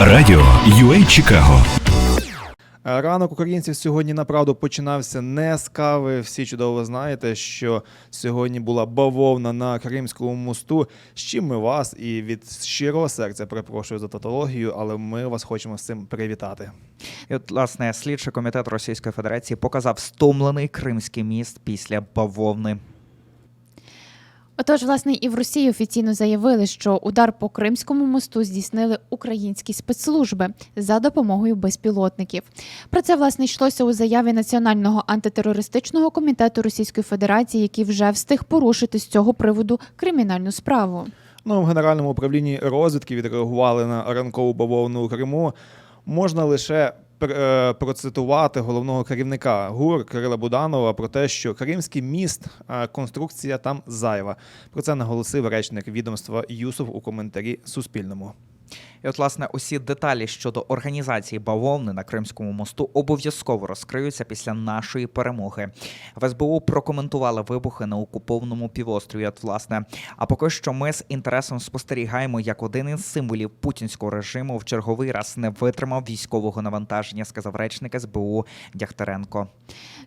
Радіо UA Чикаго. Ранок українців сьогодні направду починався не з кави. Всі чудово знаєте, що сьогодні була бавовна на Кримському мосту. З чим ми вас і від щирого серця перепрошую за татологію, але ми вас хочемо з цим привітати. І от, власне, слідчий комітет Російської Федерації показав стомлений кримський міст після бавовни. Отож, власне, і в Росії офіційно заявили, що удар по Кримському мосту здійснили українські спецслужби за допомогою безпілотників. Про це власне йшлося у заяві Національного антитерористичного комітету Російської Федерації, який вже встиг порушити з цього приводу кримінальну справу. Ну, в Генеральному управлінні розвідки відреагували на ранкову бавовну у Криму. Можна лише процитувати головного керівника ГУР Кирила Буданова про те, що Кримський міст е, конструкція там зайва. Про це наголосив речник відомства Юсов у коментарі Суспільному. І от, власне, усі деталі щодо організації бавовни на Кримському мосту обов'язково розкриються після нашої перемоги. В СБУ прокоментували вибухи на окупованому півострові. От, власне, а поки що ми з інтересом спостерігаємо, як один із символів путінського режиму в черговий раз не витримав військового навантаження, сказав речник СБУ Дягтяренко.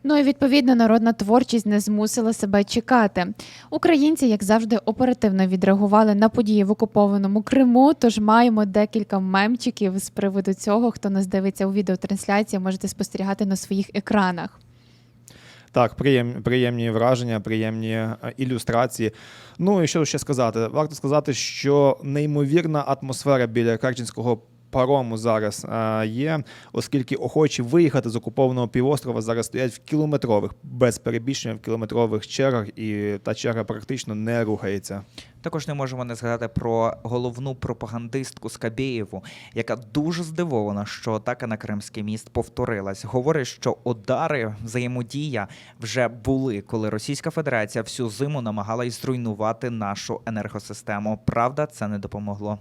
Ну і відповідно народна творчість не змусила себе чекати. Українці, як завжди, оперативно відреагували на події в окупованому Криму. Тож маємо декілька мемчиків з приводу цього. Хто нас дивиться у відеотрансляції, можете спостерігати на своїх екранах. Так, приєм, приємні враження, приємні е, ілюстрації. Ну і що ще сказати? Варто сказати, що неймовірна атмосфера біля Керченського парому зараз е, є, оскільки охочі виїхати з окупованого півострова зараз стоять в кілометрових, без перебільшення в кілометрових чергах, і та черга практично не рухається. Також не можемо не згадати про головну пропагандистку Скабєєву, яка дуже здивована, що атака на Кримський міст повторилась. Говорить, що удари, взаємодія вже були, коли Російська Федерація всю зиму намагалась зруйнувати нашу енергосистему. Правда, це не допомогло.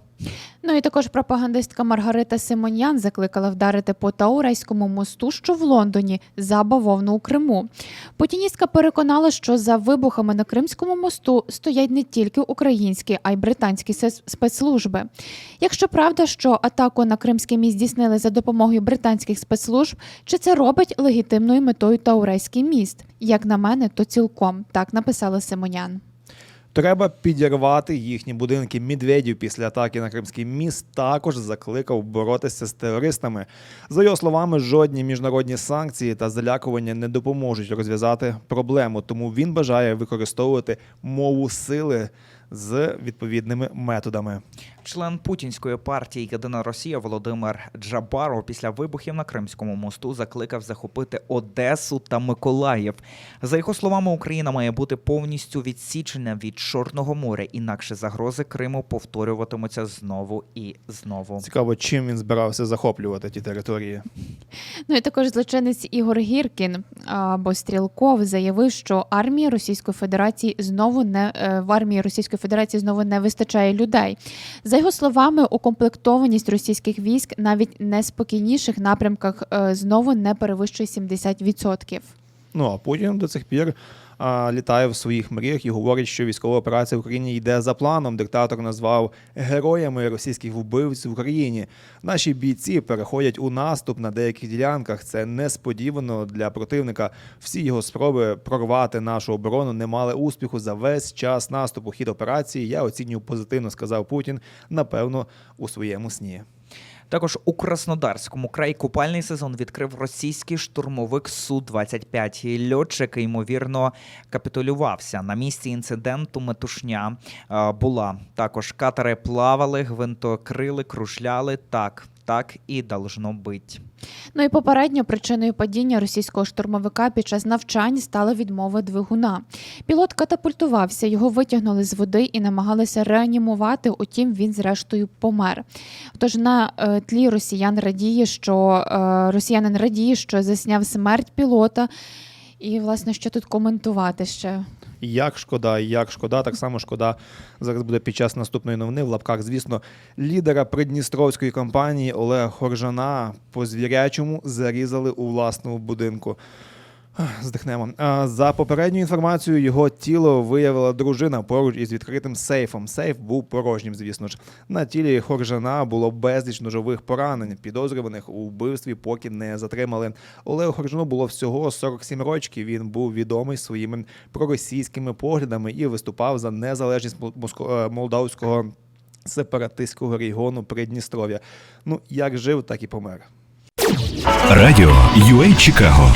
Ну і також пропагандистка Маргарита Симонян закликала вдарити по Таурейському мосту, що в Лондоні, за бавовну у Криму. Путіністка переконала, що за вибухами на Кримському мосту стоять не тільки українські, а й британські спецслужби. Якщо правда, що атаку на Кримський міст здійснили за допомогою британських спецслужб, чи це робить легітимною метою Таурейський міст? Як на мене, то цілком так написала Симонян. Треба підірвати їхні будинки. Медведів після атаки на Кримський міст також закликав боротися з терористами. За його словами, жодні міжнародні санкції та залякування не допоможуть розв'язати проблему. Тому він бажає використовувати мову сили з відповідними методами. Член путінської партії Єдина Росія Володимир Джабаров після вибухів на Кримському мосту закликав захопити Одесу та Миколаїв. За його словами, Україна має бути повністю відсічена від Чорного моря, інакше загрози Криму повторюватимуться знову і знову. Цікаво, чим він збирався захоплювати ті території. Ну і також злочинець Ігор Гіркін або Стрілков заявив, що армії Російської Федерації знову не е, в армії Російської Федерації знову не вистачає людей. За його словами, укомплектованість російських військ навіть не спокійніших напрямках е, знову не перевищує 70%. Ну а потім до цих пір літає в своїх мріях і говорить, що військова операція в Україні йде за планом. Диктатор назвав героями російських вбивць в Україні. Наші бійці переходять у наступ на деяких ділянках. Це несподівано для противника. Всі його спроби прорвати нашу оборону не мали успіху за весь час наступу. Хід операції я оцінюю позитивно, сказав Путін. Напевно, у своєму сні. Також у Краснодарському краї купальний сезон відкрив російський штурмовик су 25 І Льотчик ймовірно капітулювався. На місці інциденту метушня е, була. Також катери плавали, гвинтокрили, кружляли. Так, так і должно бить. Ну і попередньо причиною падіння російського штурмовика під час навчань стала відмова двигуна. Пілот катапультувався, його витягнули з води і намагалися реанімувати. Утім, він зрештою помер. Тож на е, тлі росіян радіє, що е, росіянин радіє, що засняв смерть пілота. І власне, що тут коментувати ще? Як шкода, як шкода, так само шкода зараз буде під час наступної новини в лапках. Звісно, лідера придністровської компанії Олега Хоржана по звірячому зарізали у власному будинку. Здихнемо. За попередньою інформацією, його тіло виявила дружина поруч із відкритим сейфом. Сейф був порожнім, звісно ж. На тілі Хоржана було безліч ножових поранень. Підозрюваних у вбивстві поки не затримали. Олегу Хоржану було всього 47 років. Він був відомий своїми проросійськими поглядами і виступав за незалежність е, молдавського сепаратистського регіону Придністров'я. Ну як жив, так і помер. Радіо UA Чикаго